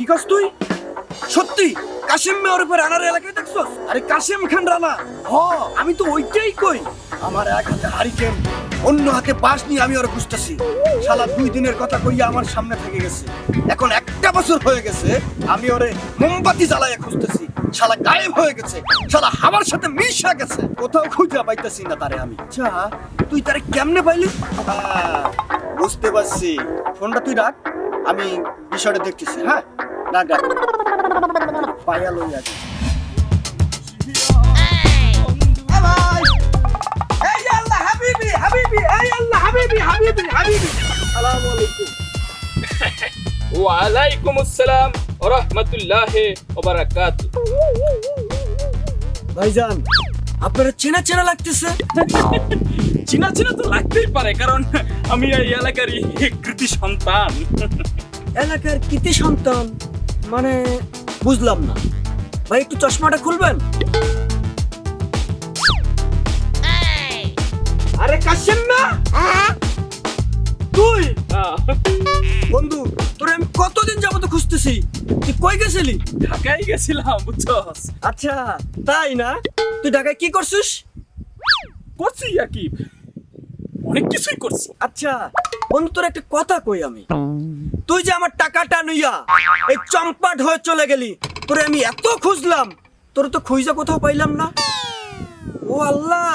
কি কাজ তুই? সত্যি, কাশিম মেয়র উপর রানার এলাকায় দেখছস? আরে কাশিম খান রানা। হ, আমি তো ওইটাই কই। আমার এক হাতে হারিকেন, অন্য হাতে বাস নিয়ে আমি ওরা খুঁজতেছি। শালা দুই দিনের কথা কইয়া আমার সামনে থেকে গেছে। এখন একটা বছর হয়ে গেছে, আমি ওরে মোমবাতি জ্বালাইয়া খুঁজতেছি। শালা গায়েব হয়ে গেছে। শালা হাওয়ার সাথে মিশা গেছে। কোথাও খুঁজে পাইতেছি না তারে আমি। আচ্ছা তুই তারে কেমনে পাইলি? বুঝতে পারছি। ফোনটা তুই রাখ আমি বিষয়টা দেখতেছি হ্যাঁ? রাখ রাখ। পায়া লই আছে হাবিবি হাবিবি আল্লাহ হাবিবি হাবিবি হাবিবি। আসসালামু আলাইকুম। ওয়ালাইকুম আসসালাম। রহমতুল্লাহ ওবারাকাত। ভাইজান আপনারা চেনা চেনা লাগতেছে? চিনা চিনা তো লাগতেই পারে কারণ আমি এই এলাকারই কৃতি সন্তান। এলাকার কৃতি সন্তান মানে বুঝলাম না। ভাই একটু চশমাটা খুলবেন? আরে কাশেম না! তুই! বন্ধু তোরে আমি কতদিন যাবত খুঁজতেছি? তুই কই গেছিলি? ঢাকায় গেছিলাম বুঝছস? আচ্ছা তাই না? তুই ঢাকায় কি করছিস? করছি কি অনেক কিছুই করছি। আচ্ছা বন্ধু তোর একটা কথা কই আমি? তুই যে আমার টাকাটা নইয়া এই চম্পাট হয়ে চলে গেলি তোরে আমি এত খুঁজলাম তোর তো খুঁজা কোথাও পাইলাম না। ও আল্লাহ!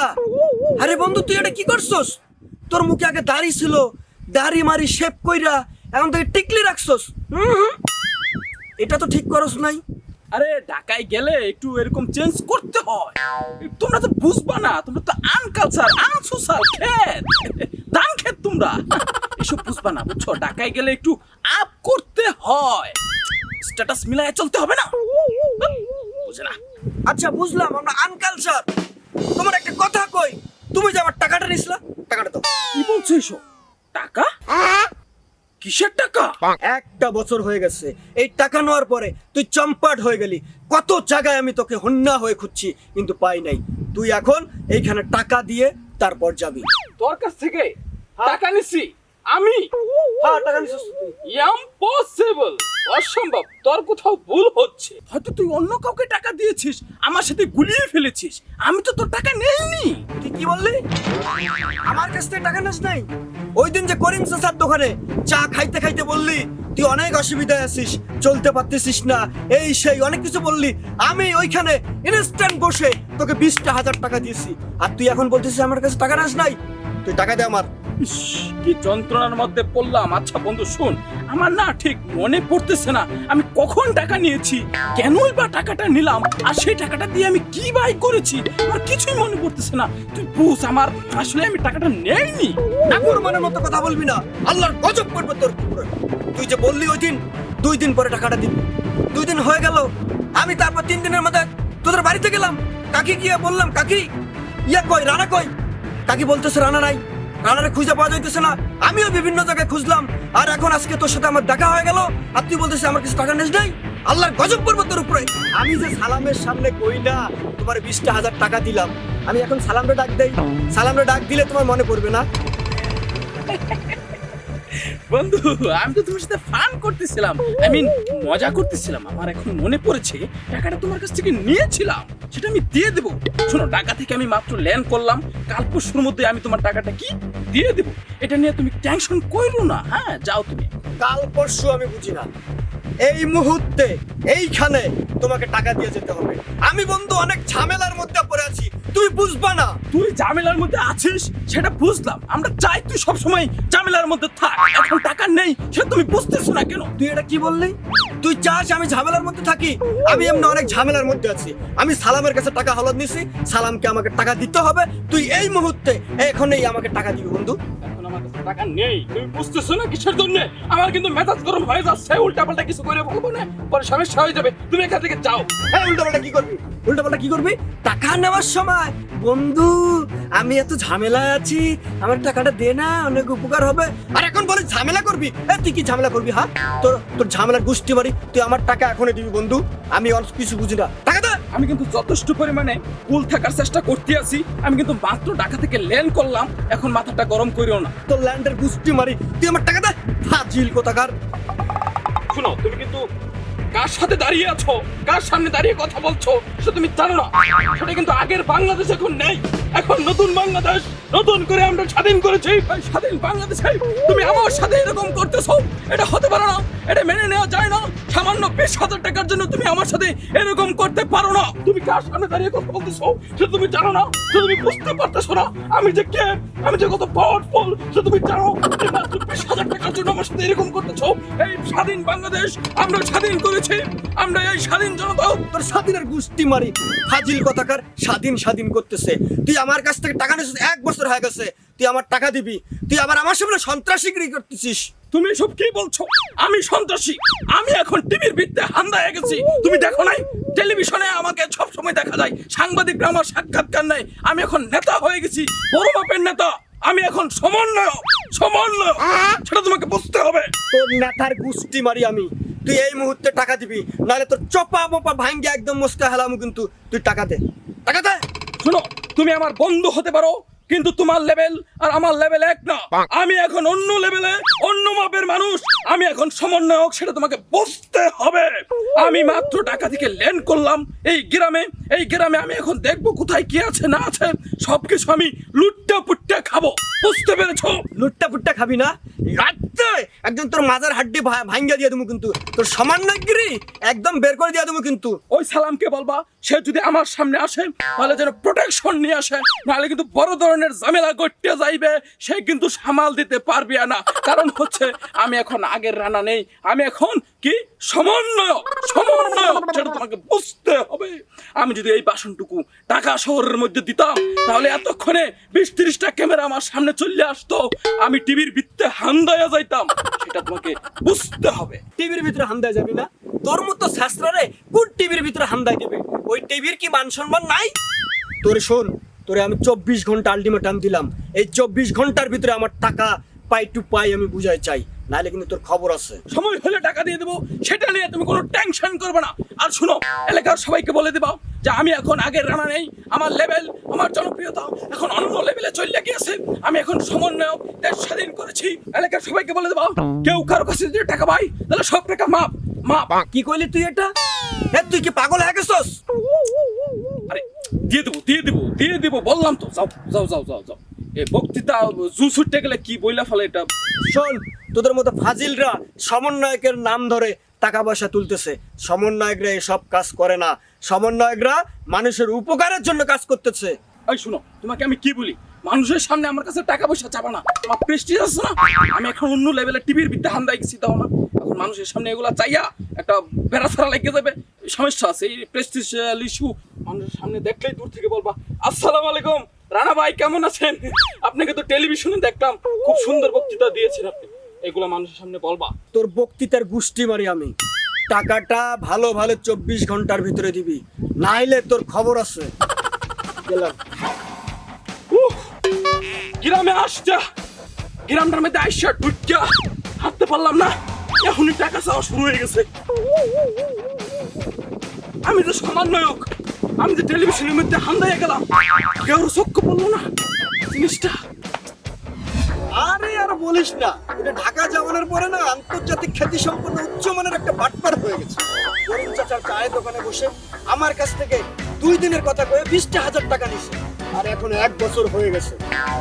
আরে বন্ধু তুই এটা কি করছস? তোর মুখে আগে দাড়ি ছিল দাড়ি মারি শেপ কইরা এখন থেকে টিকলি রাখছস। এটা তো ঠিক করস নাই। আরে ঢাকায় গেলে একটু এরকম চেঞ্জ করতে হয়। তোমরা তো বুঝবা না তোমরা তো আনকালচার আনসোশাল খেত। দান খেত তোমরা। এসব বুঝবা না বুঝছ? ঢাকায় গেলে একটু আপ করতে হয়। স্ট্যাটাস মিলায় চলতে হবে না? বুঝে না? আচ্ছা বুঝলাম আমরা আনকালচার তোমার একটা কথা কই তুমি যে আমার টাকাটা নিছিলা টাকাটা দাও। কি বলছো এসব? টাকা? কিসের টাকা? একটা বছর হয়ে গেছে। এই টাকা নেওয়ার পরে তুই চম্পাট হয়ে গেলি। কত জায়গায় আমি তোকে হন্যা হয়ে খুঁজছি কিন্তু পাই নাই। তুই এখন এইখানে টাকা দিয়ে তারপর যাবি। তোর কাছ থেকে টাকা নিছি। আমি? হ্যাঁ টাকা নিছিস ইম্পসিবল অসম্ভব, তোর কোথাও ভুল হচ্ছে। হয়তো তুই অন্য কাউকে টাকা দিয়েছিস, আমার সাথে গুলিয়ে ফেলেছিস। আমি তো তোর টাকা নেইনি। তুই কি বললি? আমার কাছ থেকে টাকা নিস নাই। ওই দিন যে করিম চাচার দোকানে চা খাইতে খাইতে বললি, তুই অনেক অসুবিধায় আছিস, চলতে পারতেছিস না, এই সেই অনেক কিছু বললি। আমি ওইখানে ইনস্ট্যান্ট বসে তোকে বিশটা হাজার টাকা দিয়েছি। আর তুই এখন বলতেছিস আমার কাছে টাকা নাস নাই? তুই টাকা দে আমার। ইস, কি যন্ত্রণার মধ্যে পড়লাম। আচ্ছা বন্ধু শোন আমার না ঠিক মনে পড়তেছে না। আমি কখন টাকা নিয়েছি কেনই বা টাকাটা নিলাম আর সেই টাকাটা দিয়ে আমি কি বাই করেছি আমার কিছুই মনে পড়তেছে না। তুই বুঝ আমার আসলে আমি টাকাটা নেইনি। ঠাকুর মনের মতো কথা বলবি না। আল্লাহর গজব করবে তোর। তুই যে বললি ওই দিন দুই দিন পরে টাকাটা দিবি। দুই দিন হয়ে গেল আমি তারপর তিন দিনের মধ্যে তোদের বাড়িতে গেলাম। কাকি গিয়ে বললাম কাকি ইয়া কই রানা কই? কাকি বলতেছে রানা নাই। রানারে খুঁজে পাওয়া যাইতেছে না। আমিও বিভিন্ন জায়গায় খুঁজলাম। আর এখন আজকে তোর সাথে আমার দেখা হয়ে গেল। আর তুই বলতেছিস আমার কিছু টাকা নেস নাই। আল্লাহর গজব করব তোর উপরে। আমি যে সালামের সামনে কই না তোমার বিশটা হাজার টাকা দিলাম, আমি এখন সালামরে ডাক দেই। সালামরে ডাক দিলে তোমার মনে পড়বে না? বন্ধু, আমি তো তোমার সাথে ফান করতেছিলাম। আই মিন মজা করতেছিলাম। আমার এখন মনে পড়েছে, টাকাটা তোমার কাছ থেকে নিয়েছিলাম। সেটা আমি দিয়ে দেবো। শোনো টাকা থেকে আমি মাত্র ল্যান্ড করলাম। কাল পরশুর মধ্যে আমি তোমার টাকাটা কি? দিয়ে দেবো। এটা নিয়ে তুমি টেনশন করো না হ্যাঁ? যাও তুমি। কাল পরশু আমি বুঝি না। এই মুহূর্তে এইখানে তোমাকে টাকা দিয়ে যেতে হবে। আমি বন্ধু অনেক ঝামেলার মধ্যে পড়ে আছি। তুই বুঝবা না। তুই ঝামেলার মধ্যে আছিস? সেটা বুঝলাম। আমরা চাই তুই সবসময় ঝামেলার মধ্যে থাক। এখন টাকা নেই সেটা তুমি বুঝতেছো না কেন? তুই এটা কি বললি? তুই চাস আমি ঝামেলার মধ্যে থাকি? আমি এমনি অনেক ঝামেলার মধ্যে আছি। আমি সালামের কাছে টাকা হলদ নিছি। সালামকে আমাকে টাকা দিতে হবে। তুই এই মুহূর্তে এখনই আমাকে টাকা দিবি বন্ধু। টাকা নেই। তুমি বুঝতেছো না কিসের জন্য? আমার কিন্তু মেজাজ গরম হয়ে যাচ্ছে উল্টা পাল্টা কিছু করে বলব না। পরে সমস্যা হয়ে যাবে। তুমি এখান থেকে যাও। হ্যাঁ উল্টাপাল্টা কি করবি? উল্টাপাল্টা কি করবি? টাকা নেওয়ার সময়। বন্ধু আমি এত ঝামেলায় আছি আমার টাকাটা দে না অনেক উপকার হবে। আর এখন বলে ঝামেলা করবি? এ তুই কি ঝামেলা করবি হ্যাঁ? তোর তোর ঝামেলার গোষ্ঠী মারি তুই আমার টাকা এখনই দিবি বন্ধু। আমি অনেক কিছু বুঝি না। টাকা দে! আমি কিন্তু যথেষ্ট পরিমাণে কুল থাকার চেষ্টা করতে আছি। আমি কিন্তু মাত্র টাকা থেকে ল্যান্ড করলাম। এখন মাথাটা গরম করিও না। তোর ল্যান্ডের গোষ্ঠী মারি তুই আমার টাকা দে! ফাজিল কোথাকার? শুনো তুমি কিন্তু কার সাথে দাঁড়িয়ে আছো? কার সামনে দাঁড়িয়ে কথা বলছো? সেটা তুমি জানো না। সেটা কিন্তু আগের বাংলাদেশ, এখন নেই। এখন নতুন বাংলাদেশ। নতুন করে আমরা স্বাধীন করেছি। স্বাধীন বাংলাদেশে তুমি আমার সাথে এরকম করতেছো। এটা হতে পারে না। এটা মেনে নেওয়া যায় না। সামান্য বিশ হাজার টাকার জন্য তুমি আমার সাথে এরকম করতে পারো না। তুমি কার সামনে দাঁড়িয়ে কথা বলতেছো? সেটা তুমি জানো না। তুমি বুঝতে পারতেছো না। আমি যে কে? আমি যে কত পাওয়ারফুল তুমি জানো। বিশ হাজার টাকার জন্য আমার সাথে এরকম করতেছো? এই স্বাধীন বাংলাদেশ আমরা স্বাধীন করেছি। আমরা এই স্বাধীন জনতা তোর স্বাধীনের গুষ্টি মারি। ফাজিল কথাকার স্বাধীন স্বাধীন করতেছে। তুই আমার কাছ থেকে টাকা নিয়েছিস, এক বছর হয়ে গেছে। তুই আমার টাকা দিবি। তুই আবার আমার সামনে সন্ত্রাসী করতেছিস? তুমি সব কি বলছো? আমি সন্ত্রাসী। আমি এখন টিভির ভিত্তে হান্দা হয়ে গেছি। তুমি দেখো নাই? টেলিভিশনে আমাকে সব সময় দেখা যায়। সাংবাদিকরা আমার সাক্ষাৎকার নেয়। আমি এখন নেতা হয়ে গেছি। বড় মাপের নেতা। আমি এখন সমন্বয় সমন্বয় সেটা তোমাকে বুঝতে হবে। তোর নেতার গুষ্টি মারি আমি। তুই এই মুহূর্তে টাকা দিবি। নাহলে তোর চপা মপা ভাঙ্গে একদম মুসকা হেলামু কিন্তু তুই টাকা দে। টাকা দে? শোনো তুমি আমার বন্ধু হতে পারো। কিন্তু তোমার লেভেল আর আমার লেভেল এক না। আমি এখন অন্য লেভেলে অন্য মাপের মানুষ। আমি এখন সমন্বয়ক সেটা তোমাকে বুঝতে হবে। আমি মাত্র টাকা থেকে লেন করলাম এই গ্রামে। এই গ্রামে আমি এখন দেখব কোথায় কি আছে না আছে। সবকিছু আমি লুটটা পুট্টা খাব। বুঝতে পেরেছ? লুট্টা ফুট্টা খাবি না? রাখতে একদম তোর মাজার হাড্ডি ভাঙ্গা দিয়ে দেবো কিন্তু। তোর সমান্যগিরি একদম বের করে দিয়ে দেবো কিন্তু। ওই সালামকে বলবা সে যদি আমার সামনে আসে, তাহলে যেন প্রোটেকশন নিয়ে আসে। নাহলে কিন্তু বড় ধরনের ঝামেলা করতে যাইবে, সে কিন্তু সামাল দিতে পারবে না। কারণ হচ্ছে, আমি এখন আগের রানা নেই। আমি এখন কি? সমন্বয় সমন্বয় সেটা তোমাকে বুঝতে হবে। আমি যদি এই বাসনটুকু ঢাকা শহরের মধ্যে দিতাম, তাহলে এতক্ষণে বিশ ত্রিশটা ক্যামেরা আমার সামনে চলে আসতো। আমি টিভির ভিত্তে হান্দায়া যাইতাম। সেটা তোমাকে বুঝতে হবে। টিভির ভিতরে হান্দায় যাবি না। তোর মতো শাস্ত্রারে কোন টিভির ভিতরে হান্দায় দিবে? ওই টিভির কি মান সম্মান নাই? তোরে শোন, তোরে আমি চব্বিশ ঘণ্টা আলটিমেটাম দিলাম। এই চব্বিশ ঘণ্টার ভিতরে আমার টাকা পাই টু পাই আমি বুঝাই চাই নাহলে কিন্তু তোর খবর আছে। সময় হলে টাকা দিয়ে দেবো সেটা নিয়ে তুমি কোনো টেনশন করবে না। আর শুনো এলাকার সবাইকে বলে দেবো যে আমি এখন আগের রানা নেই আমার লেভেল আমার জনপ্রিয়তা এখন অন্য লেভেলে চলে গিয়েছে। আমি এখন সমন্বয়ক দেশ স্বাধীন করেছি। এলাকার সবাইকে বলে দেবো কেউ কারও কাছে যদি টাকা পাই তাহলে সব টাকা মাপ মাপ। কি কইলি তুই এটা? এ তুই কি পাগল হয়ে গেছস? আরে দিয়ে দেবো দিয়ে দেবো দিয়ে দেবো বললাম তো। যাও যাও যাও যাও যাও। বক্তৃতা জু ছুটতে গেলে কি বইলা ফেলে এটা? শোন তোদের মতো ফাজিলরা সমন্বয়কের নাম ধরে টাকা পয়সা তুলতেছে। সমন্বয়করা এসব কাজ করে না। সমন্বয়করা মানুষের উপকারের জন্য কাজ করতেছে। এই শুনো তোমাকে আমি কি বলি? মানুষের সামনে আমার কাছে টাকা পয়সা চাবা না। আমার প্রেস্টিজ আছে না? আমি এখন অন্য লেভেলে টিভির বিদ্যা হান্দাই গেছি তাও না? এখন মানুষের সামনে এগুলা চাইয়া একটা বেড়াছাড়া লেগে যাবে। সমস্যা আছে এই প্রেস্টিজ ইস্যু মানুষের সামনে দেখলেই দূর থেকে বলবা আসসালামু আলাইকুম। রানা ভাই কেমন আছেন? আপনাকে তো টেলিভিশনে দেখলাম। খুব সুন্দর বক্তৃতা দিয়েছেন আপনি। এগুলা মানুষের সামনে বলবা। তোর বক্তৃতার গুষ্টি মারি আমি। টাকাটা ভালো ভালো চব্বিশ ঘণ্টার ভিতরে দিবি। নাইলে তোর খবর আছে। গেলাম। গ্রামে আসটা গ্রামটার মধ্যে আইসা ঢুকিয়া হাঁটতে পারলাম না। এখনই টাকা চাওয়া শুরু হয়ে গেছে। আমি তো সমন্বয়ক আমি তো টেলিভিশনের মধ্যে হান্দায় গেলাম কেউ চক্ষু পড়ল না। জিনিসটা। আরে আর বলিস না, এটা ঢাকা যাওয়ানোর পরে না আন্তর্জাতিক খ্যাতি সম্পন্ন উচ্চমানের একটা বাটপার হয়ে গেছে। করিম চাচার চায়ের দোকানে বসে আমার কাছ থেকে দুই দিনের কথা কয়ে বিশটা হাজার টাকা নিছে। আর এখন এক বছর হয়ে গেছে।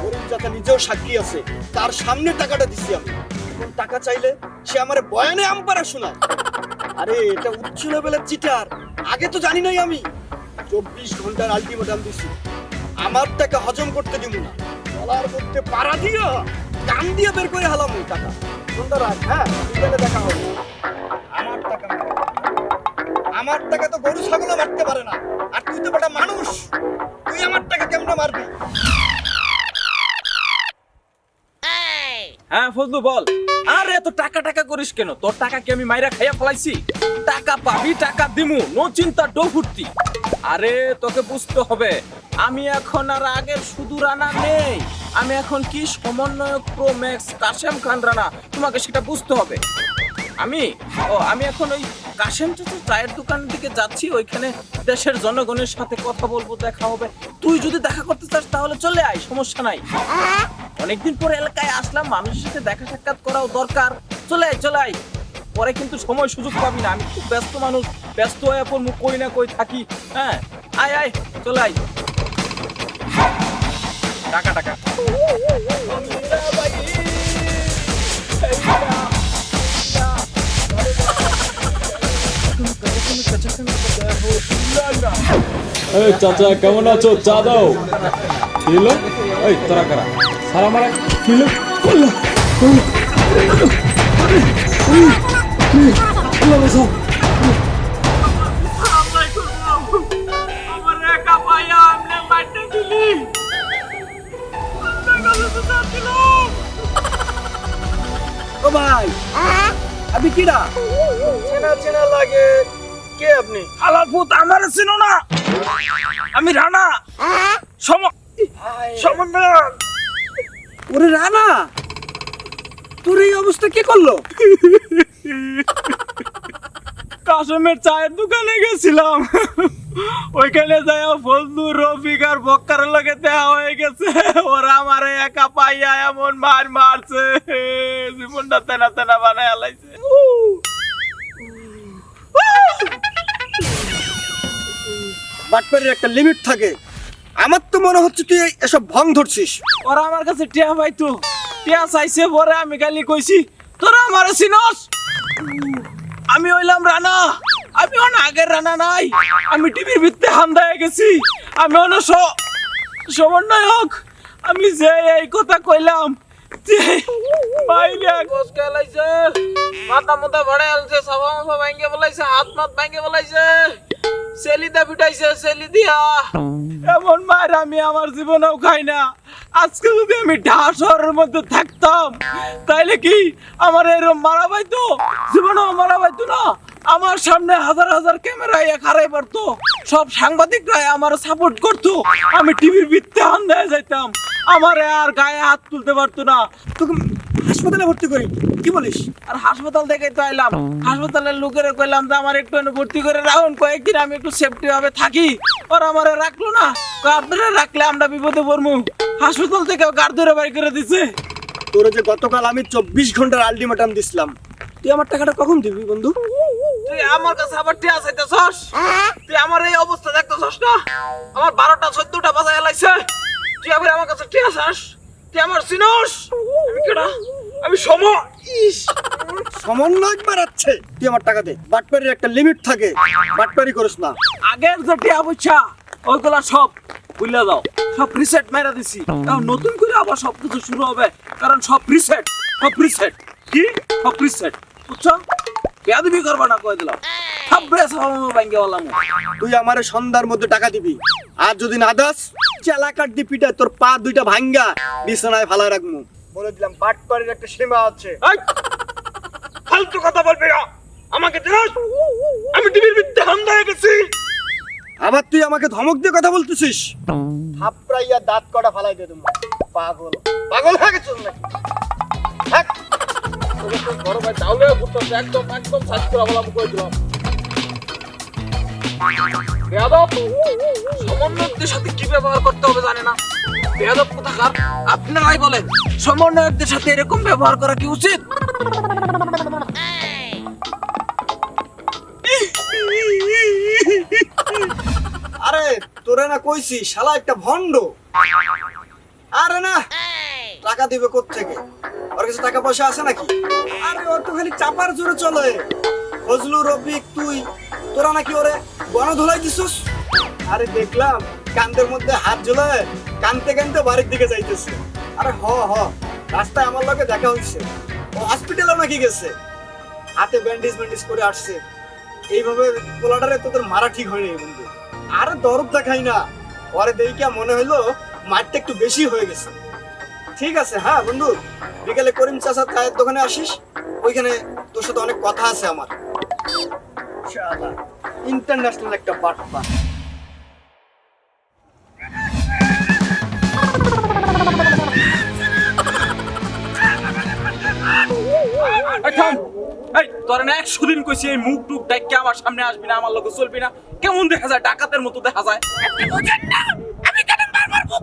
করিম চাচা নিজেও সাক্ষী আছে, তার সামনে টাকাটা দিছি আমি। এখন টাকা চাইলে সে আমার বয়ানে আমপারা শোনায়। আরে এটা উচ্চ লেভেলের চিটার, আগে তো জানি নাই আমি। চব্বিশ ঘণ্টার আলটিমেটাম দিছি। আমার টাকা হজম করতে দিব না। গলার মধ্যে পাড়া দিয়া কান দিয়ে বের করে হালাম ওই টাকা। সুন্দর রাখ হ্যাঁ? বিকেলে দেখা হবে। আমার টাকা আমার টাকা তো গরু ছাগলও মারতে পারে না। আর তুই তো বেটা মানুষ। তুই আমার টাকা কেমনে মারবি? হ্যাঁ ফজলু বল। আরে এত টাকা টাকা করিস কেন? তোর টাকা কি আমি মাইরা খাইয়া ফলাইছি। টাকা পাবি, টাকা দিমু, নো চিন্তা, ডো ফুটতি আরে, তোকে বুঝতে হবে, আমি এখন আর আগের শুধু রানা নেই। আমি এখন কি সমন্বয়ক প্রো ম্যাক্স কাশেম খান রানা? তোমাকে সেটা বুঝতে হবে। আমি? ও, আমি এখন ওই কাশেম চাচার চায়ের দোকানের দিকে যাচ্ছি, ওইখানে দেশের জনগণের সাথে কথা বলব, দেখা হবে। তুই যদি দেখা করতে চাস তাহলে চলে আয়, সমস্যা নাই। অনেকদিন পরে এলাকায় আসলাম, মানুষের সাথে দেখা সাক্ষাৎ করাও দরকার। চলে আয় চলে আয়। পরে কিন্তু সময় সুযোগ পাবি না। আমি খুব ব্যস্ত মানুষ, ব্যস্ত হয়ে পর মুখ কই না, কই থাকি? হ্যাঁ? আয় আয়, চলে আয়। টাকা টাকা। এই চাচা কেমন আছো? চা দাও। কিলো এই তোরা কারা? সারা মারা কিলো ও ভাই আপনি কিরা? চেনা চেনা লাগে। কে আপনি? হালাল পুত আমার ছিল না। আমি রানা। সম সমন্বয় ওরে রানা তোর এই অবস্থা কে করল? কাসমের চায়ের দোকানে গেছিলাম। ওইখানে যাই ফজলু রফিক আর বক্কার লগে দেওয়া হয়ে গেছে। ওরা আমারে একা পাইয়া এমন মার মারছে। জীবনটা তেনা তেনা বাটপাড়ির একটা লিমিট থাকে। আমার তো মনে হচ্ছে তুই এসব ভং ধরছিস। ওরা আমার কাছে টিয়া পাইতো। টিয়া চাইছে পরে আমি খালি কইছি, তোরা আমার চিনস? আমি হইলাম রানা। আমি অন আগের রানা নাই। আমি টিভির ভিত্তে হান্দা হয়ে গেছি। আমি অন সমন্বয়ক। আমি যে এই কথা কইলাম মাথা মাথা ভাড়ে আলছে সাবা মাথা ভাঙ্গে বলাইছে হাত মাত ভাঙ্গে বলাইছে দিয়া। এমন মার আমি আমার জীবনেও খাই না। আজকে যদি আমি শহরের মধ্যে থাকতাম, তাইলে কি আমার এরকম মারা পাইতো জীবনেও মারা পাইতো না? আমার সামনে হাজার হাজার ক্যামেরা এক হারাই পারতো সব সাংবাদিকরা আমার সাপোর্ট করতো। আমি টিভির ভিত্তে হান্দায় যাইতাম। আমার আর গায়ে হাত তুলতে পারতো না। হাসপাতালে ভর্তি করি। কি বলিস? আর হাসপাতাল থেকে তো আইলাম। হাসপাতালের লোকেরা কইলাম যে আমার একটু ভর্তি করে রাখুন কয়েকদিন আমি একটু সেফটি ভাবে থাকি। ওরা আমারে রাখল না। আপনারা রাখলে আমরা বিপদে পড়ব হাসপাতাল থেকে গার ধরে বাড়ি করে দিছে। তোর যে গতকাল আমি চব্বিশ ঘণ্টার আলটিমেটাম দিছিলাম। তুই আমার টাকাটা কখন দিবি বন্ধু? তুই আমার কাছে আবার টিয়া চাইতেছস? তুই আমার এই অবস্থা দেখতেছস না? আমার বারোটা চোদ্দটা বাজায় লাইছে। তুই আবার আমার কাছে টিয়া চাস? তুই আমার চিনস? আমি কেডা? আমি সম ইস। সমন্বয় বাড়াচ্ছে। তুই আমার টাকা দে। বাটপাড়ির একটা লিমিট থাকে। বাটপাড়ি করিস না। আগের যে টিয়া ওইগুলা সব ভুলে দাও সব রিসেট মেরা দিছি। নতুন করে আবার সব কিছু শুরু হবে। কারণ সব রিসেট সব রিসেট কি? সব রিসেট বুঝছ? বেয়াদবি করবা না কয়ে দিলাম। তুই আমারে সন্ধ্যার মধ্যে টাকা দিবি। আর যদি না দাস চেলা কাটদি পিটা তোর পা দুইটা ভাঙ্গা বিছানায় ফালা রাখমু বলে দিলাম বাটপাড়ির একটা সীমা আছে। ফালতু কথা বলবি না! আমাকে জানাস আমি টিভির হামদা হয়ে গেছি আবার তুই আমাকে ধমক দিয়ে কথা বলতেছিস? থাপড়াইয়া দাঁত কটা ফালাই দে তুমি পাগল। পাগল হয়ে গেছিস নাকি? থাক। তোকে তো বড় ভাই তাহলে একদম একদম সাজ করে বলা করে দিলাম। বেয়াদব! সমন্বয়কদের সাথে কি ব্যবহার করতে হবে জানে না। বেয়াদব কোথাকার? আপনারাই বলেন, সমন্বয়কদের সাথে এরকম ব্যবহার করা কি উচিত? আরে, তোরে না কইছি, শালা একটা ভন্ড আরে না, টাকা দিবে থেকে ওর কাছে টাকা পয়সা আছে নাকি? আরে ওর তো খালি চাপার জোরে চলে। ফজলু রফিক, তুই, তোরা নাকি ওরে গণ ধুলাই দিছিস? আরে দেখলাম, কান্দের মধ্যে হাত ঝুলায় কানতে কানতে বাড়ির দিকে যাইতেছে। আরে হ হ, রাস্তায় আমার লগে দেখা হচ্ছে। ও হসপিটালেও নাকি গেছে। হাতে ব্যান্ডেজ ব্যান্ডেজ করে আসছে। এইভাবে পোলাটারে তোদের মারা ঠিক হয়নি বন্ধু। আরে দরদ দেখাই না। পরে দেখিয়া মনে হইল মারটা একটু বেশি হয়ে গেছে। ঠিক আছে হ্যাঁ বন্ধু, বিকেলে করিম চাষা চায়ের দোকানে আসিস। ওইখানে তোর সাথে অনেক কথা আছে আমার। ইন্টারন্যাশনাল একটা বার্তা। এই তোর না একশো দিন কইছি এই মুখ টুক ডাইকে আমার সামনে আসবি না আমার লোক চলবি না। কেমন দেখা যায়? ডাকাতের মতো দেখা যায়। আপনি বুঝেন না। আমি কেন বারবার মুখ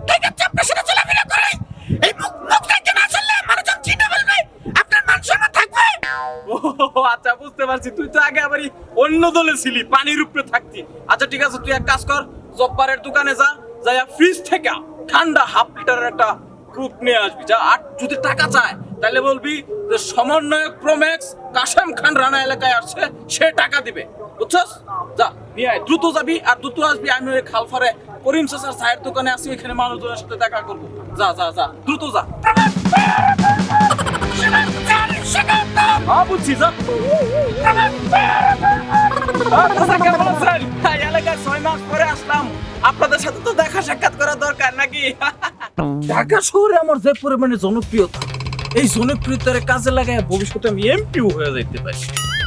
আচ্ছা বুঝতে পারছি। তুই তো আগে আবারই অন্য দলে ছিলি, পানির উপরে থাকতি। আচ্ছা ঠিক আছে, তুই এক কাজ কর, জব্বারের দোকানে যা যাই ফ্রিজ থেকে ঠান্ডা হাফ লিটারের একটা গ্রুপ নিয়ে আসবি, যা আর যদি টাকা চায় তাহলে বলবি যে সমন্বয়ক প্রোম্যাক্স কাশেম খান রানা এলাকায় আসছে, সে টাকা দিবে। বুঝছস? যা, নিয়ে আয়। দ্রুত যাবি আর দ্রুত আসবি, আমি ওই খালফারে করিম চাচার চায়ের দোকানে আসি ওইখানে মানুষজনের সাথে দেখা করব। যা যা যা, দ্রুত যা। যাইতে পারি।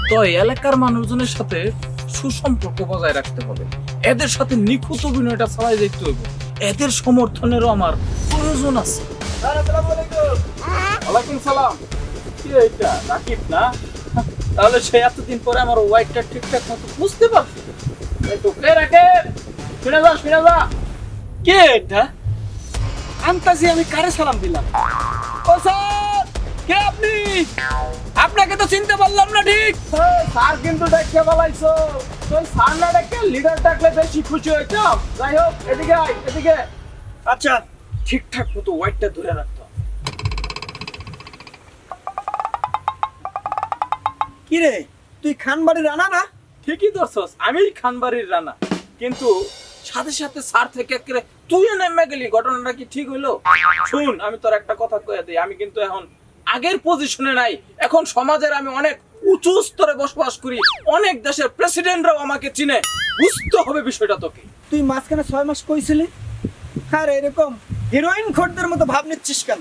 তো এলাকার মানুষজনের সাথে সুসম্পর্ক বজায় রাখতে হবে। এদের সাথে নিখুঁত অভিনয়টা চালাই যেতে হইব এদের সমর্থনেরও আমার প্রয়োজন আছে রাকিব না? তাহলে সে এতদিন পরে আমার ওয়াইটটা ঠিকঠাক মতো বুঝতে পারছি। রাখে শুনে যা শুনে যা। কে এটা? আন্তাজি আমি কারে সালাম দিলাম? ও স্যার কে আপনি? আপনাকে তো চিনতে পারলাম না ঠিক। স্যার কিন্তু দেখতে পালাইছো তুই স্যার না ডেকে লিডার ডাকলে বেশি খুশি হইতাম। যাই হোক এদিকে আয় এদিকে। আচ্ছা ঠিকঠাক মতো ওয়াইটটা ধরে রাখতো কি রে তুই খানবাড়ি রানা না? ঠিকই ধরছস আমি খানবাড়ির রানা। কিন্তু সাথে সাথে স্যার থেকে একেবারে তুই নেমে গেলি ঘটনাটা কি ঠিক হইল? শুন আমি তোর একটা কথা কয়ে দিই আমি কিন্তু এখন আগের পজিশনে নাই এখন সমাজের আমি অনেক উঁচু স্তরে বসবাস করি অনেক দেশের প্রেসিডেন্টরাও আমাকে চিনে বুঝতে হবে বিষয়টা তোকে। তুই মাঝখানে ছয় মাস কইছিলি? আর এরকম হিরোইন খোরদের মতো ভাব নিচ্ছিস কেন?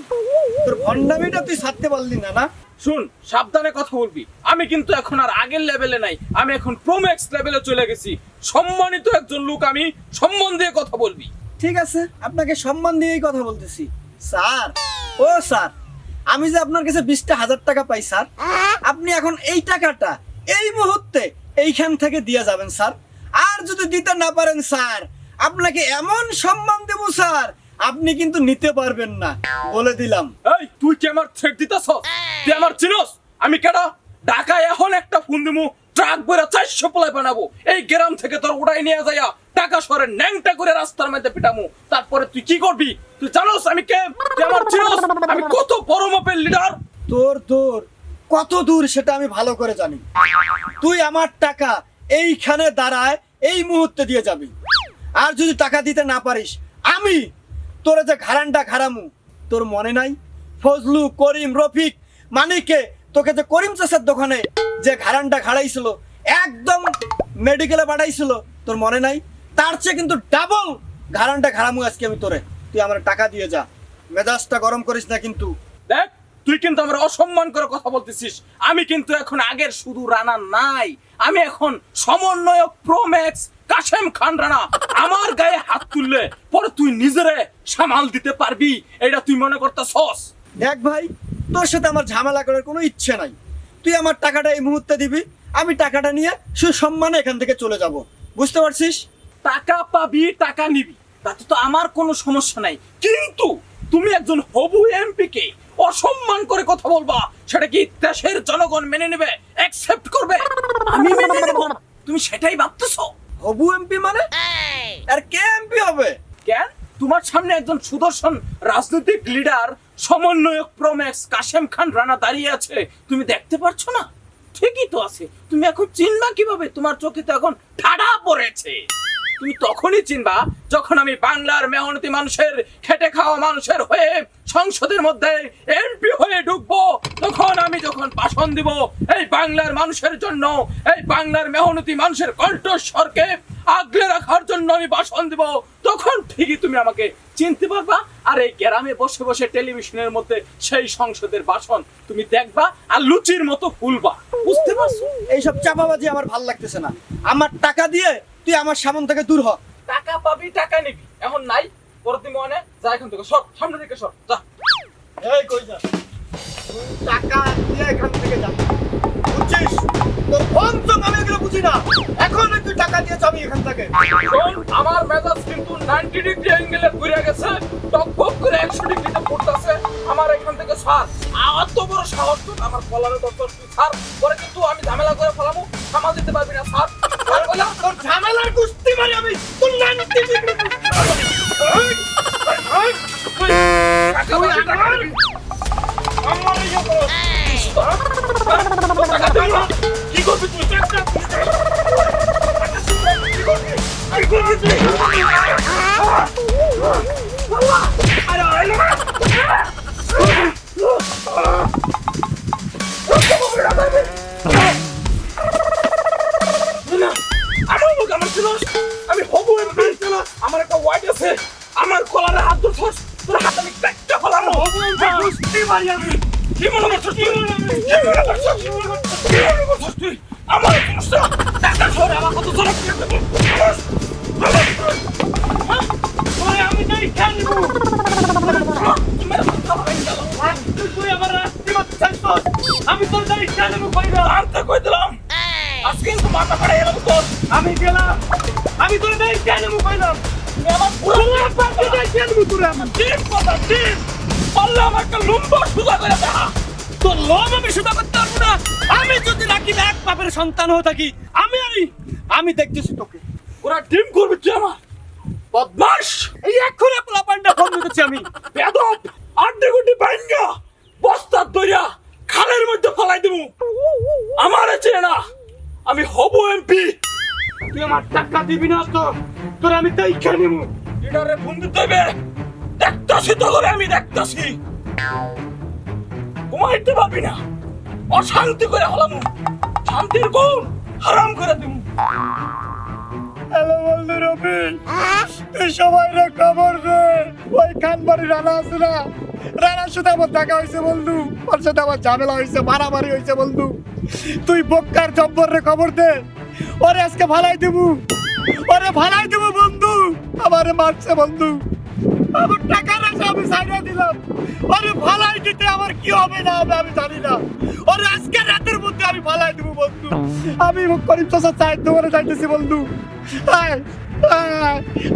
তোর ভণ্ডামিটা তুই ছাড়তে পারলি না না? শুন সাবধানে কথা বলবি। আমি কিন্তু এখন আর আগের লেভেলে নাই। আমি এখন প্রোম্যাক্স লেভেলে চলে গেছি। সম্মানিত একজন লোক আমি সম্মান দিয়ে কথা বলবি। ঠিক আছে আপনাকে সম্মান দিয়েই কথা বলতেছি। স্যার ও স্যার আমি যে আপনার কাছে বিশটা হাজার টাকা পাই স্যার আপনি এখন এই টাকাটা এই মুহূর্তে এইখান থেকে দিয়ে যাবেন স্যার। আর যদি দিতে না পারেন স্যার আপনাকে এমন সম্মান দেব স্যার আপনি কিন্তু নিতে পারবেন না বলে দিলাম। এই তুই কি আমার থ্রেট দিতেছ তুই আমার চিনস? আমি কেডা? ঢাকায় এখন একটা ফোন দিমু ট্রাক ভরে চারশো পোলাই বানাবো। এই গ্রাম থেকে তোর উড়াই নিয়ে যাইয়া টাকা সরে ন্যাংটা করে রাস্তার মধ্যে পিটামু। তারপরে তুই কি করবি? তুই জানোস আমি কে? তুই আমার চিনস? আমি কত বড় মাপের লিডার তোর তোর কত দূর সেটা আমি ভালো করে জানি। তুই আমার টাকা এইখানে দাঁড়ায় এই মুহূর্তে দিয়ে যাবি। আর যদি টাকা দিতে না পারিস আমি তোরে যে ঘাড়ানটা ঘাড়ামু, তোর মনে নাই? ফজলু, করিম, রফিক, মানিকে, তোকে যে করিম চাষের দোকানে যে ঘাড়ানটা ঘাড়াইছিল, একদম মেডিকেলে পাঠাইছিল, তোর মনে নাই? তার চেয়ে কিন্তু ডাবল ঘাড়ানটা ঘাড়ামু আজকে আমি তোরে। তুই আমার টাকা দিয়ে যা। মেজাজটা গরম করিস না কিন্তু। দেখ তুই কিন্তু আমার অসম্মান করে কথা বলতেছিস। আমি কিন্তু এখন আগের শুধু রানা নাই। আমি এখন সমন্বয়ক প্রোম্যাক্স কাশেম খান রানা। আমার গায়ে হাত তুললে পরে তুই নিজেরে সামাল দিতে পারবি। এটা তুই মনে করতেছস? দেখ ভাই তোর সাথে আমার ঝামেলা করার কোনো ইচ্ছে নাই। তুই আমার টাকাটা এই মুহূর্তে দিবি। আমি টাকাটা নিয়ে সুসম্মানে এখান থেকে চলে যাব। বুঝতে পারছিস? টাকা পাবি টাকা নিবি। তাতে তো আমার কোনো সমস্যা নাই। কিন্তু তুমি একজন হবু এমপি কে? অসম্মান করে কথা বলবা সেটা কি দেশের জনগণ মেনে নেবে অ্যাকসেপ্ট করবে? আমি মেনে নেব। তুমি সেটাই ভাবতেছো? হবু এমপি মানে? আর কে এমপি হবে? কেন? তোমার সামনে একজন সুদর্শন রাজনৈতিক লিডার সমন্বয়ক প্রম্যাক্স কাশেম খান রানা দাঁড়িয়ে আছে। তুমি দেখতে পারছ না? ঠিকই তো আছে। তুমি এখন চিনবা কীভাবে? তোমার চোখে তো এখন ঠাডা পড়েছে। তুমি তখনই চিনবা যখন আমি বাংলার মেহনতি মানুষের খেটে খাওয়া মানুষের হয়ে সংসদের মধ্যে এমপি হয়ে ঢুকবো। তখন আমি যখন ভাষণ দিব, এই বাংলার মানুষের জন্য, এই বাংলার মেহনতি মানুষের কণ্ঠস্বরকে আগলে রাখার জন্য আমি ভাষণ দিব, তখন ঠিকই তুমি আমাকে চিনতে পারবা। আর এই গ্রামে বসে বসে টেলিভিশনের মধ্যে সেই সংসদের ভাষণ তুমি দেখবা আর লুচির মতো ফুলবা। বুঝতে পারছ? এইসব চাপাবাজি আমার ভালো লাগতেছে না। আমার টাকা দিয়ে তুই আমার সামন থেকে দূর হ। টাকা পাবি টাকা নিবি। এখন নাই পরের দিন মনে যা এখান থেকে সর সামনে থেকে সর যা। এই কই যা? তুই টাকা দিয়ে এখান থেকে যা। বুঝছিস? তোর পঞ্চম আমি এগুলো বুঝি না। এখন তুই টাকা দিয়ে যাবি এখান থেকে। আমার মেজাজ কিন্তু 90 ডিগ্রি অ্যাঙ্গেলে ঘুরে গেছে। টকবক করে 100 ডিগ্রিতে পড়তেছে। আমার এখান থেকে ছাড়। আর তো বড় সাহস তোর আমার কলারে দরকার তুই ছাড়। পরে হাত আমি হবু এমপি কুস্তি মারি আমি? কি মনে করছস তুই? কি মনে করছস? কি মনে করছস কি করছস তুই? আমার জিনিস টাকা ধরে আমার কত ধরে আমি নাই খেলব তুই আমার রাস্তি মারতে চাইছস আমি তোর গাড়ি খেলব কইরা। আনতে কই দিলাম? আজকে কিন্তু মাথা ফাড়ে এলাম তোর। আমি গেলাম। আমি তোর গাড়ি খেলব কইলাম আমি যদি নাকি এক বাপের সন্তান হয়ে থাকি আমি আমি আমি দেখতেছি তোকে। ওরা টিম করবে তুই আমার। বদমাস! এই এক্ষুনি পোলা পান্ডা ফোন দিতেছি আমি। বেদব! আড্ডে গুড্ডি ভাঙ্গা বস্তা দইরা খালের মধ্যে ফলাই দেবো। আমার চেনে না। আমি হব এমপি। তুই আমার টাকা দিবি না তো? তোর আমি তাই খেয়ে লিডারে ফোন দেখতাছি তো করে আমি দেখতাছি। ঘুমাইতে পারবি না। অশান্তি করে হলাম। শান্তির গুণ হারাম করে দিব। হ্যালো বন্ধু রবি তুই সবাই রে খবর দে। ওই খানবাড়ি রানা আছে না? রানার সাথে আমার দেখা হয়েছে বন্ধু। ওর সাথে আমার ঝামেলা হয়েছে, মারামারি হয়েছে বন্ধু। তুই বক্কার জব্বর রে খবর দে। ওরে আজকে ভালাই দেবু। ওরে ভালাই দেবু বন্ধু। আমারে মারছে বন্ধু। আমার টাকা রাখছে আমি সাইডে দিলাম। ওরে ভালাই দিতে আমার কি হবে না হবে আমি জানি না। ওরে আজকে রাতের মধ্যে আমি ভালাই দেবো বন্ধু। আমি করিম চাষা চায়ের দোকানে যাইতেছি বন্ধু।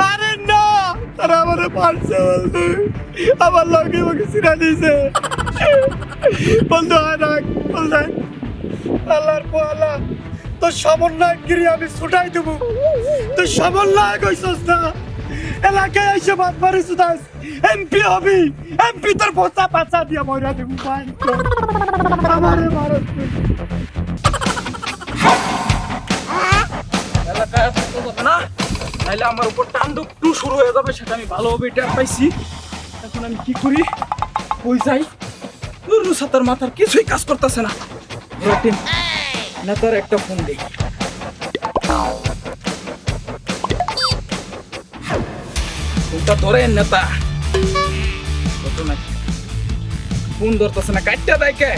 আরে না, তারা আমারে মারছে বন্ধু। আমার লগে ওকে সিরা দিয়েছে। বন্ধু, আয় রাখ বন্ধু। আল্লাহর পোয়ালা। তোর সমন্বয়গিরি আমি ছুটাই দেবো। তুই সমন্বয়ক হইছস না? এলাকায় এসে বাদ মারি সুদাস এমপি হবি। এমপি তোর পোচা পাচা দিয়ে মরা দেবো আমারে তুই। এলাকায় না। নাহলে আমার উপর তাণ্ডব টু শুরু হয়ে যাবে, সেটা আমি ভালোভাবে টের পাইছি। এখন আমি কি করি? কই যাই? রুসাতার মাথার কিছুই কাজ করতেছে না। নেতার একটা ফোন দিই। ফোনটা ধরেন নেতা ফোন ধরতেছে না কাটটা কে?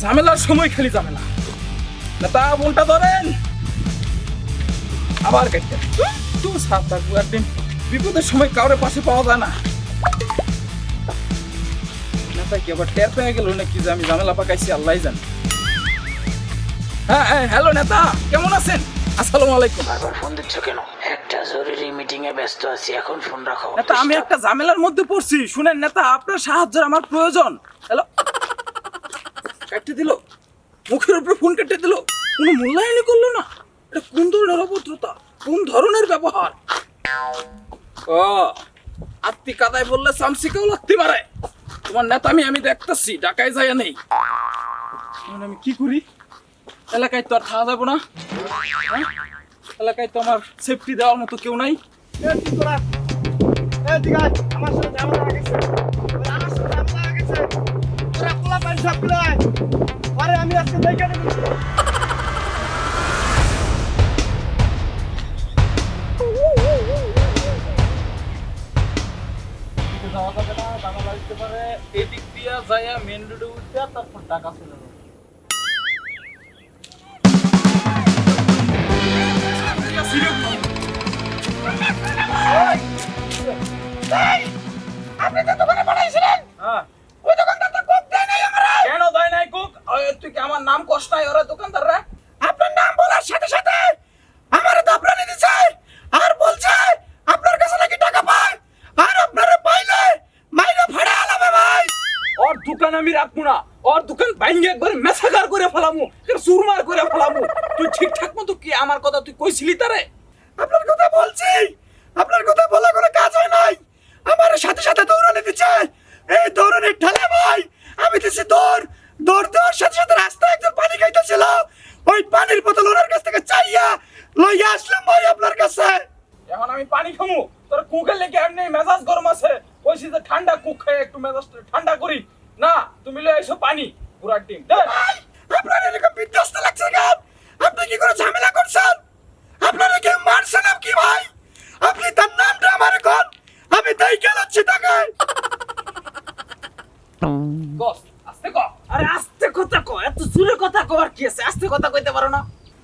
ঝামেলার সময় খালি ঝামেলা। নেতা ফোনটা ধরেন আবার কাটতে। তুই সাত থাকব একদিন। বিপদের সময় কাউরে পাশে পাওয়া যায় না। নেতা কি, আবার টের পেয়ে গেল নাকি যে আমি ঝামেলা পাকাইছি আল্লাহ জানে। হ্যাঁ হ্যাঁ হ্যালো নেতা কেমন আছেন? আসসালামু আলাইকুম। বারবার ফোন দিচ্ছ কেন? একটা জরুরি মিটিং এ ব্যস্ত আছি এখন ফোন রাখো। নেতা আমি একটা ঝামেলার মধ্যে পড়ছি। শুনেন নেতা আপনার সাহায্যের আমার প্রয়োজন। হ্যালো? কাটতে দিল। মুখের উপরে ফোন কেটে দিল। কোনো মূল্যায়নই করল না। এটা কোন ধরনের অভদ্রতা? কোন ধরনের ব্যবহার? ও আত্মি কাদায় বললে সামসিকেও লাগতে পারে। তোমার নেতা আমি আমি দেখতেছি ঢাকায় যাইয়া নেই। আমি কি করি? এলাকায় তো আর থাকা যাব না হ্যাঁ? এলাকায় তো আমার সেফটি দেওয়ার মতো কেউ নাই এ কি তোরা? এ ঠিক আছে, আমার সাথে ঝামেলা লাগেছে। আমার সাথে ঝামেলা লাগেছে। তোরা পোলা পাইন সব আরে আমি আজকে দেখে নেব। যাওয়া যাবে না লাগতে পারে দিয়া যাইয়া মেন রোডে তারপর টাকা চলে যাবে হ্যাঁ। কেন দেয় নাই কুক ওই, তুই কি আমার নাম কষ্ট নাই? ওরা দোকানদার রে আপনার নাম বলার সাথে সাথে আমার দাপড়ানি দিছে আর বলছে আপনার কাছে নাকি টাকা পায় আর আপনারে পাইলে মাইরে ফাড়া আলাবে ভাই ওর দোকান আমি রাখব না। ওর দোকান ভাঙ্গে একবার মেসাকার করে ফেলামু চুরমার করে ফেলামু। তুই ঠিকঠাক মতো কি আমার কথা তুই কইছিলি তারে? আপনার কথা বলছি। আপনার কথা বলা কোনো কাজ হয় নাই। আমার সাথে সাথে দৌড়ানি দিচ্ছে। এই দৌড়ানির ঠেলে ভাই আমি দিছি দৌড়। দৌড় দেওয়ার সাথে সাথে রাস্তায় একজন পানি খাইতেছিল। ওই পানির বোতল ওনার কাছ থেকে চাইয়া লইয়া আসলাম ভাই আপনার কাছে। এখন আমি পানি খামু। তোর কুকে লেগে এমনি মেজাজ গরম আছে। কইছি যে ঠান্ডা কুক খেয়ে একটু মেজাজ ঠান্ডা করি। না তুমি লয়ে এসো পানি। পুরা টিম। ভাই, আপনার এরকম বিধ্বস্ত লাগছে কেন? আপনি কি করে ঝামেলা করছেন? আপনারা কেউ মারছেন কি ভাই? আপনি তার নামটা আমার এখন। আমি তাই গেলাচ্ছি তাকে। আস্তে ক। আরে আস্তে কথা ক এত জোরে কথা কর কি আছে? আস্তে কথা কইতে পারো না।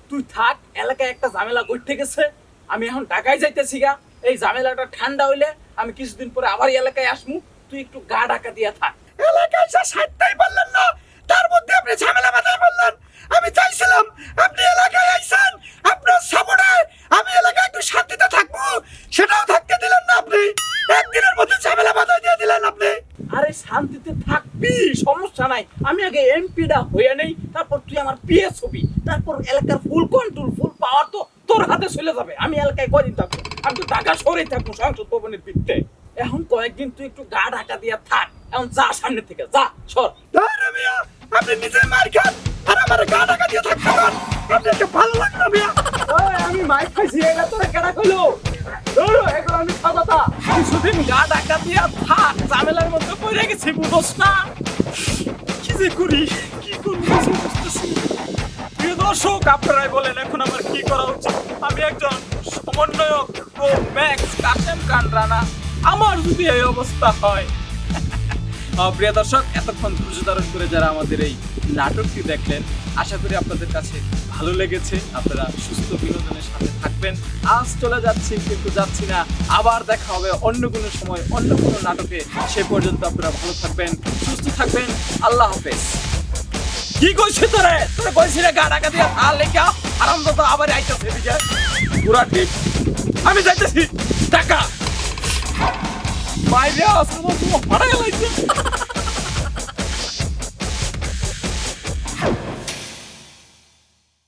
তুই থাক এলাকায় একটা ঝামেলা গড়তে গেছে। আমি এখন ঢাকায় যাইতেছি গা। এই ঝামেলাটা ঠান্ডা হইলে আমি কিছুদিন পরে আবার এলাকায় আসমু। তুই একটু গা ঢাকা দিয়া থাক। এলাকায় এসে সাতটাই পারলেন না, তার মধ্যে আপনি ঝামেলা বাধায় বললেন। আমি চাইছিলাম, আপনি এলাকায় আইসেন, আপনার সাপোর্টে আমি এলাকায় একটু শান্তিতে থাকব। সেটাও থাকতে দিলেন না আপনি। একদিনের মধ্যে ঝামেলা বাধায় দিয়ে দিলেন আপনি। আরে শান্তিতে থাকবি, সমস্যা নাই। আমি আগে এমপিটা হয়ে নেই, তারপর তুই আমার পিএস হবি। তারপর এলাকার ফুল কন্ট্রোল ফুল পাওয়ার তো তোর হাতে চলে যাবে। আমি এলাকায় কদিন থাকব? আমি তো ঢাকা শহরেই থাকব, সংসদ ভবনের ভিত্তে এখন কয়েকদিন তুই একটু গা ঢাকা দিয়া থাক। এখন যা সামনে থেকে যা সর। আপনি নিজে মার খান আর আমার গা ঢাকা দিয়ে থাকতে পারেন আপনাকে ভালো লাগে না মিয়া? আমি মাইক খাইছি এটা তোরা কেডা কইলো? ধরো এগুলো আমি খাওয়াতা কিছুদিন গা ঢাকা দিয়া থাক ঝামেলার মধ্যে পড়ে গেছি বুঝোস না? কি যে করি কি করব কিছু বুঝতেছি প্রিয় দর্শক আপনারাই বলেন এখন আমার কি করা উচিত। আমি একজন সমন্বয়ক প্রো ম্যাক্স কাসেম খান রানা। আমার যদি এই অবস্থা হয় প্রিয় দর্শক, এতক্ষণ ধৈর্য ধারণ করে যারা আমাদের এই নাটকটি দেখলেন, আশা করি আপনাদের কাছে ভালো লেগেছে। আপনারা সুস্থ বিনোদনের সাথে থাকবেন। আজ চলে যাচ্ছি, কিন্তু যাচ্ছি না। আবার দেখা হবে অন্য কোনো সময়, অন্য কোনো নাটকে। সে পর্যন্ত আপনারা ভালো থাকবেন, সুস্থ থাকবেন। আল্লাহ হাফেজ। কি কইছে তোরে? তোরে কইছি রে, গা ঢাকা দিয়া থাল লেখা আরাম তো আবার আইতাছে বিজয় পুরা ঠিক আমি যাইতেছি। টাকা। মাইরিয়া আসলে তো হারা গেলাইছে